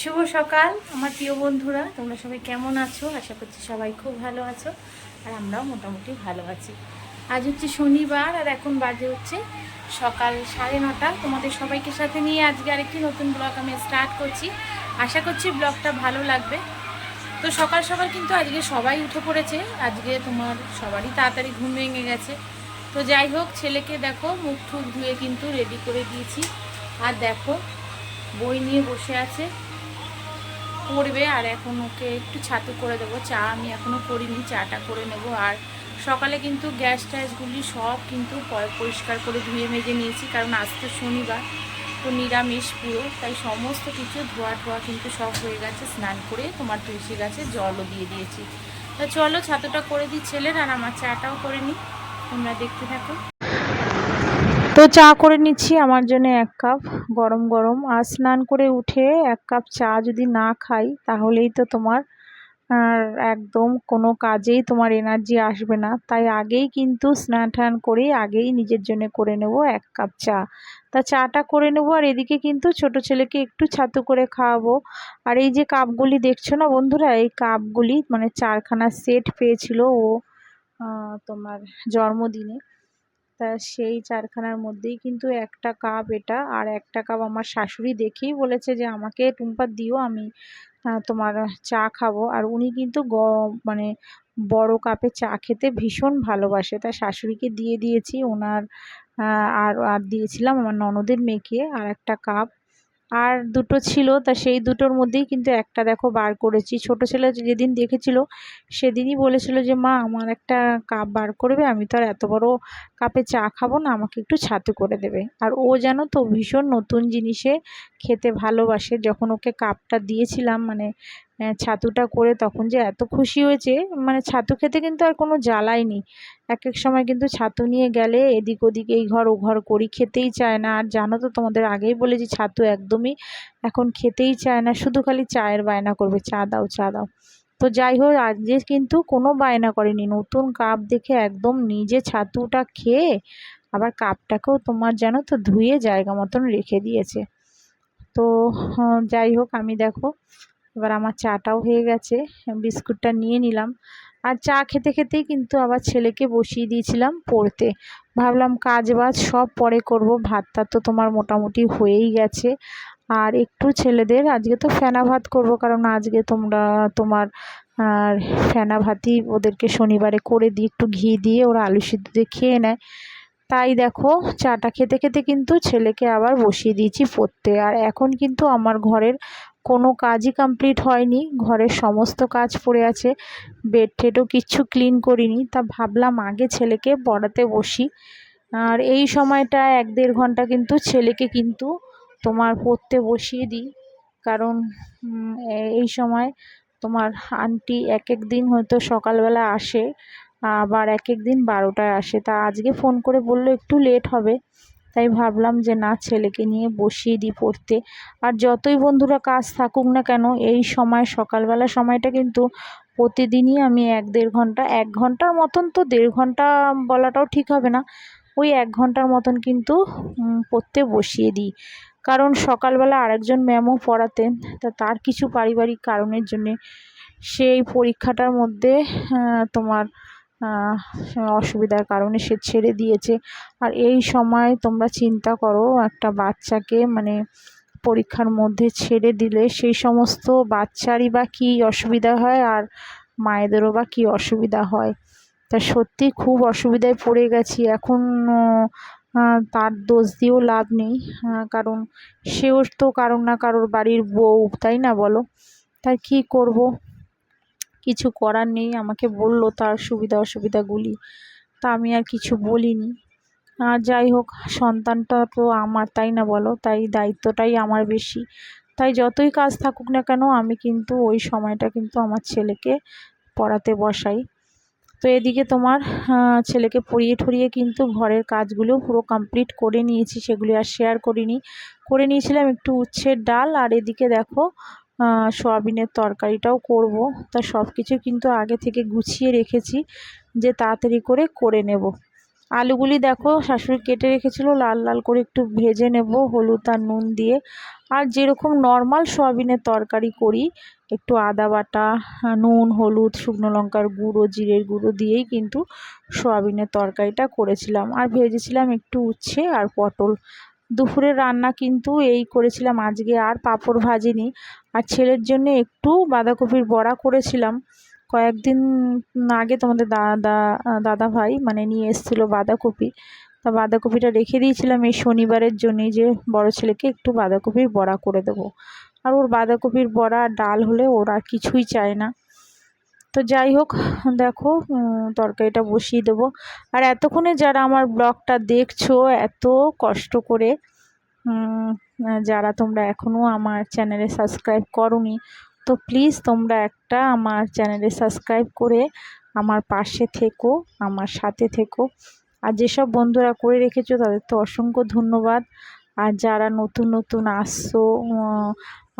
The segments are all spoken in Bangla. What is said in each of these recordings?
শুভ সকাল, আমার প্রিয় বন্ধুরা, তোমরা সবাই কেমন আছো? আশা করছি সবাই খুব ভালো আছো, আর আমরাও মোটামুটি ভালো আছি। আজ হচ্ছে শনিবার, আর এখন বাজে হচ্ছে সকাল সাড়ে নটা। তোমাদের সবাইকে সাথে নিয়ে আজকে আরেকটি নতুন ব্লগ আমি স্টার্ট করছি। আশা করছি ব্লগটা ভালো লাগবে। তো সকাল সকাল কিন্তু আজকে সবাই উঠে পড়েছে। আজকে তোমার সবারই তাড়াতাড়ি ঘুম ভেঙে গেছে। তো যাই হোক, ছেলেকে দেখো, মুখ ঠুক ধুয়ে কিন্তু রেডি করে দিয়েছি। আর দেখো, বই নিয়ে বসে আছে। করবে আর এখন ওকে একটু ছাতু করে দেবো। চা আমি এখনও করিনি, চাটা করে নেব। আর সকালে কিন্তু গ্যাস ট্যাসগুলি সব কিন্তু পরিষ্কার করে ধুয়ে মেজে নিয়েছি, কারণ আজ তো শনিবার, তো নিরামিষ পুরো। তাই সমস্ত কিছু ধোয়া ঠোয়া কিন্তু সব হয়ে গেছে, স্নান করে তোমার তুলসী গাছে জলও দিয়ে দিয়েছি। তা চলো, ছাতুটা করে দিই ছেলের, আর আমার চাটাও করে নিই। তোমরা দেখতে থাকো। তো চা করে নিচ্ছি, আমার জন্য এক কাপ, গরম গরম। আর স্নান করে উঠে এক কাপ চা যদি না খাই, তাহলেই তো তোমার একদম কোনো কাজেই তোমার এনার্জি আসবে না। তাই আগেই কিন্তু স্নান টান করে আগেই নিজের জন্য করে নেব এক কাপ চা। তা চাটা করে নেব, আর এদিকে কিন্তু ছোট ছেলেকে একটু ছাতু করে খাওয়াবো। আর এই যে কাপগুলি দেখছ না বন্ধুরা, এই কাপগুলি মানে চারখানা সেট পেয়েছিল ও তোমার জন্মদিনে। তা সেই চারখানার মধ্যেই কিন্তু একটা কাপ এটা আর একটা কাপ আমার শাশুড়ি দেখেই বলেছে যে, আমাকে টুম্পা দিও, আমি তোমার চা খাব। আর উনি কিন্তু গ মানে বড় কাপে চা খেতে ভীষণ ভালোবাসে। তাই শাশুড়িকে দিয়ে দিয়েছি, ওনার আর আর দিয়েছিলাম আমার ননদের মেয়েকে আর একটা কাপ আর দুটো ছিল, তা সেই দুটোর মধ্যেই কিন্তু একটা দেখো বার করেছি। ছোট ছেলে যেদিন দেখেছিল, সেদিনই বলেছিল যে, মা, আমার একটা কাপ বার করবে, আমি তো আর এত বড় কাপে চা খাব না, আমাকে একটু ছাতু করে দেবে। আর ও যেন তো ভীষণ নতুন জিনিসে খেতে ভালোবাসে, যখন ওকে কাপটা দিয়েছিলাম মানে ছাতুটা করে তখন যে এত খুশি হয়েছে মানে ছাতু খেতে কিন্তু আর কোনো জ্বালাই নেই। এক এক সময় কিন্তু ছাতু নিয়ে গেলে এদিক ওদিক এই ঘর ও ঘর করি খেতেই চায় না। আর জানো তো তোমাদের আগেই বলেছি ছাতু একদমই এখন খেতেই চায় না, শুধু খালি চায়ের বায়না করবে, চা দাও চা দাও। তো যাই হোক, আজকে কিন্তু কোনো বায়না করেনি। নতুন কাপ দেখে একদম নিজে ছাতুটা খেয়ে আবার কাপটাকেও তোমার যেন তো ধুয়ে জায়গা মতন রেখে দিয়েছে। তো যাই হোক, আমি দেখো এবার আমার চাটাও হয়ে গেছে বিস্কুটটা নিয়ে নিলাম। আর চা খেতে খেতেই কিন্তু আবার ছেলেকে বসিয়ে দিয়েছিলাম পড়তে। ভাবলাম কাজ বাজ সব পরে করব, ভাতটা তো তোমার মোটামুটি হয়েই গেছে। আর একটু ছেলেদের, আজকে তো ফেনা ভাত করব, কারণ আজকে তোমরা, তোমার, আর ফেনা ভাতই ওদেরকে শনিবারে করে দিই, একটু ঘি দিয়ে ওরা আলু সিদ্ধ দিয়ে খেয়ে নেয়। তাই দেখো, চাটা খেতে খেতে কিন্তু ছেলেকে আবার বসিয়ে দিয়েছি পড়তে। আর এখন কিন্তু আমার ঘরের কোনো কাজই কমপ্লিট হয়নি, ঘরের সমস্ত কাজ পড়ে আছে বেড টেডও কিচ্ছু ক্লিন করিনি, তা ভাবলাম আগে ছেলেকে পড়াতে বসি। আর এই সময়টা এক দেড় ঘণ্টা কিন্তু ছেলেকে কিন্তু তোমার পড়তে বসিয়ে দিই, কারণ এই সময় তোমার আন্টি এক এক দিন হয়তো সকালবেলা আসে, আবার এক এক দিন বারোটায় আসে। তা আজকে ফোন করে বলল একটু লেট হবে। তাই ভাবলাম যে না, ছেলেকে নিয়ে বসিয়ে দিই পড়তে। আর যতই বন্ধুরা কাজ থাকুক না কেন, এই সময়, সকালবেলা সময়টা কিন্তু প্রতিদিনই আমি এক দেড় ঘণ্টা, এক ঘণ্টার মতন তো দেড় ঘণ্টা বলাটাও ঠিক হবে না, ওই এক ঘণ্টার মতন কিন্তু পড়তে বসিয়ে দিই। কারণ সকালবেলা আরেকজন ম্যামও পড়াতেন, তা তার কিছু পারিবারিক কারণের জন্যে সেই পরীক্ষাটার মধ্যে তোমার অসুবিধার কারণে সে ছেড়ে দিয়েছে। আর এই সময় তোমরা চিন্তা করো, একটা বাচ্চাকে মানে পরীক্ষার মধ্যে ছেড়ে দিলে সেই সমস্ত বাচ্চারই বা কী অসুবিধা হয় আর মায়েদেরও বা কী অসুবিধা হয়? তা সত্যি খুব অসুবিধায় পড়ে গেছি। এখন তার দোষ দিয়েও লাভ নেই। কারণ সেও তো কারোর না কারোর বাড়ির বউ, তাই না বলো? তাই কী করব? কিছু করার নেই, আমাকে বলল তার সুবিধা অসুবিধাগুলি। তা আমি আর কিছু বলিনি। আর যাই হোক, সন্তানটা তো আমার, তাই না বলো? তাই দায়িত্বটাই আমার বেশি। তাই যতই কাজ থাকুক না কেন, আমি কিন্তু ওই সময়টা কিন্তু আমার ছেলেকে পড়াতে বসাই। তো এদিকে তোমার ছেলেকে পড়িয়ে ঠরিয়ে কিন্তু ঘরের কাজগুলো পুরো কমপ্লিট করে নিয়েছি। সেগুলি আর শেয়ার করিনি। করে নিয়েছিলাম একটু উচ্ছের ডাল, আর এদিকে দেখো সয়াবিনের তরকারিটাও করব। তা সব কিছু কিন্তু আগে থেকে গুছিয়ে রেখেছি, যে তাড়াতাড়ি করে করে নেব। আলুগুলি দেখো, শাশুড়ি কেটে রেখেছিল, লাল লাল করে একটু ভেজে নেব, হলুদ আর নুন দিয়ে। আর যেরকম নর্মাল সোয়াবিনের তরকারি করি, একটু আদা বাটা নুন, হলুদ, শুকনো লঙ্কার গুঁড়ো, জিরের গুঁড়ো দিয়েই কিন্তু সোয়াবিনের তরকারিটা করেছিলাম। আর ভেজেছিলাম একটু উচ্ছে আর পটল। দুপুরের রান্না কিন্তু এই করেছিলাম। আজকে আর পাঁপড় ভাজিনি। আর ছেলের জন্য একটু বাঁধাকপির বড়া করেছিলাম। কয়েকদিন আগে তোমাদের দাদা দাদা ভাই মানে নিয়ে এসেছিল বাঁধাকপি। তা বাঁধাকপিটা রেখে দিয়েছিলাম এই শনিবারের জন্যই যে বড় ছেলেকে একটু বাঁধাকপির বড়া করে দেবো। আর ওর বাঁধাকপির বড়া ডাল হলে ওর আর কিছুই চায় না। তো যাই হোক, দেখো তরকারিটা বসিয়ে দেবো। আর এতক্ষণে যারা আমার ব্লগটা দেখছ, এত কষ্ট করে যারা তোমরা এখনও আমার চ্যানেলে সাবস্ক্রাইব করনি, তো প্লিজ তোমরা একটা আমার চ্যানেলে সাবস্ক্রাইব করে আমার পাশে থেকো, আমার সাথে থেকো। আর যেসব বন্ধুরা করে রেখেছো, তাদের তো অসংখ্য ধন্যবাদ। আর যারা নতুন নতুন আসছো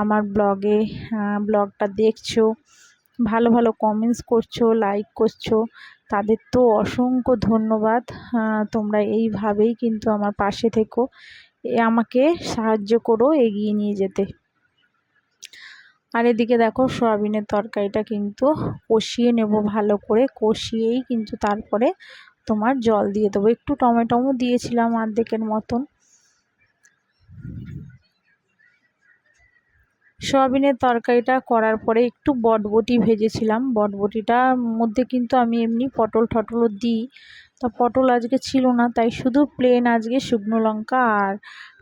আমার ব্লগে ব্লগটা দেখছ ভালো ভালো কমেন্টস করছ লাইক করছ, তাদের তো অসংখ্য ধন্যবাদ। তোমরা এইভাবেই কিন্তু আমার পাশে থেকো। আমাকে সাহায্য করো এগিয়ে নিয়ে যেতে। আর এদিকে দেখো, সয়াবিনের তরকারিটা কিন্তু কষিয়ে নেব ভালো করে। কষিয়েই কিন্তু তারপরে তোমার জল দিয়ে দেবো। একটু টমেটোও দিয়েছিলাম অর্ধেকের মতন। সয়াবিনের তরকারিটা করার পরে একটু বটবটি ভেজেছিলাম। বটবটিটার মধ্যে কিন্তু আমি এমনি পটল টটলও দিই। তা পটল আজকে ছিল না, তাই শুধু প্লেন আজকে শুকনো লঙ্কা আর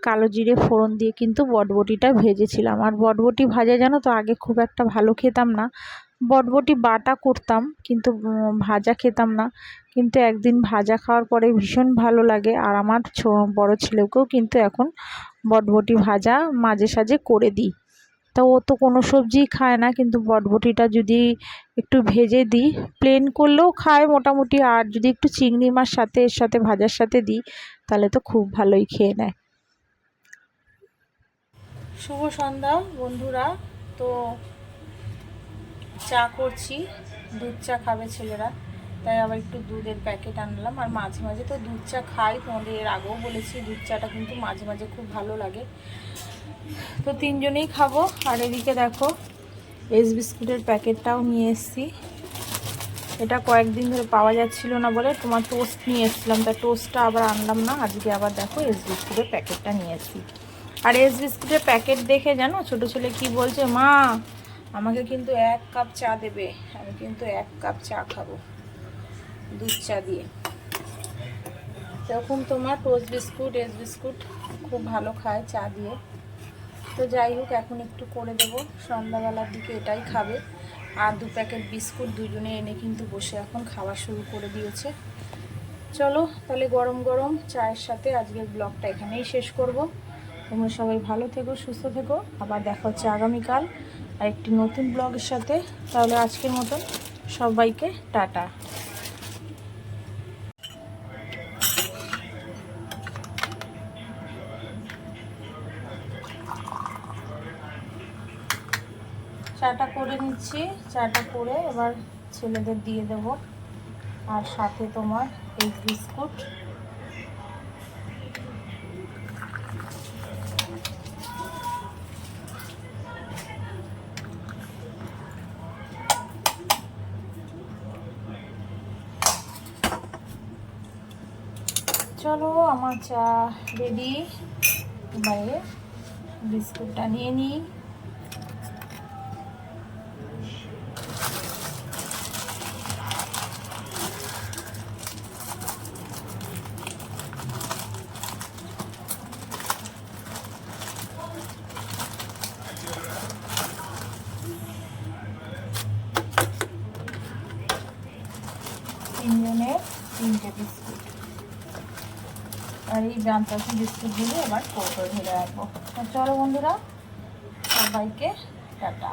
কালো জিরে ফোড়ন দিয়ে কিন্তু বটবটিটা ভেজেছিলাম। আর বটবটি ভাজা জানো তো, আগে খুব একটা ভালো খেতাম না। বটবটি বাটা করতাম, কিন্তু ভাজা খেতাম না। কিন্তু একদিন ভাজা খাওয়ার পরে ভীষণ ভালো লাগে। আর আমার বড় ছেলেকেও কিন্তু এখন বটবটি ভাজা মাঝে সাঝে করে দিই। তা ও তো কোনো সবজিই খায় না, কিন্তু বটবটিটা যদি একটু ভেজে দিই প্লেন করলেও খায় মোটামুটি, আর যদি একটু চিংড়ি মাছ সাথে, এর সাথে ভাজার সাথে দিই, তাহলে তো খুব ভালোই খেয়ে নেয়। শুভ সন্ধ্যা বন্ধুরা, তো চা করছি, দুধ চা খাবে ছেলেরা। তাই আবার একটু দুধের প্যাকেট আনলাম। আর মাঝে মাঝে তো দুধ চা খাই, তোমাদের এর আগেও বলেছি দুধ চাটা কিন্তু মাঝে মাঝে খুব ভালো লাগে। তো তিনজনেই খাব। আর এদিকে দেখো, এস বিস্কুটের প্যাকেটটাও নিয়ে এসেছি। এটা কয়েকদিন ধরে পাওয়া যাচ্ছিল না বলে তোমার টোস্ট নিয়ে এসেছিলাম, তা টোস্টটা আবার আনলাম না। আজকে আবার দেখো এস বিস্কুটের প্যাকেটটা নিয়ে এসেছি। আর এস বিস্কুটের প্যাকেট দেখে জানো, ছোটো ছেলে কি বলছে, মা, আমাকে কিন্তু এক কাপ চা দেবে, আমি কিন্তু এক কাপ চা খাব। দুধ চা দিয়ে। সেরকম তোমার টোস্ট বিস্কুট এস বিস্কুট খুব ভালো খায় চা দিয়ে। তো যাই হোক, এখন একটু করে দেবো। সন্ধ্যাবেলার দিকে এটাই খাবে। আর দু প্যাকেট বিস্কুট দুজনে এনে কিন্তু বসে এখন খাওয়া শুরু করে দিয়েছে। চলো, তাহলে গরম গরম চায়ের সাথে আজকের ব্লগটা এখানেই শেষ করব। তোমরা সবাই ভালো থেকো, সুস্থ থেকো। আবার দেখা হচ্ছে আগামীকাল আর একটি নতুন ব্লগের সাথে। তাহলে আজকের মতন সবাইকে টাটা। চাটা করে নিচ্ছি, চাটা করে এবার ছেলেদের দিয়ে দেব আর সাথে তোমার এই বিস্কুট। চলো আমার চা রেডি বাইরে বিস্কুটটা নিয়ে নিই। তিনজনের তিনটে বিস্কুট। আর এই বিস্কুট বিস্কুটগুলো এবার কৌটো ধরে রাখব। চলো বন্ধুরা, সবাইকে টাটা।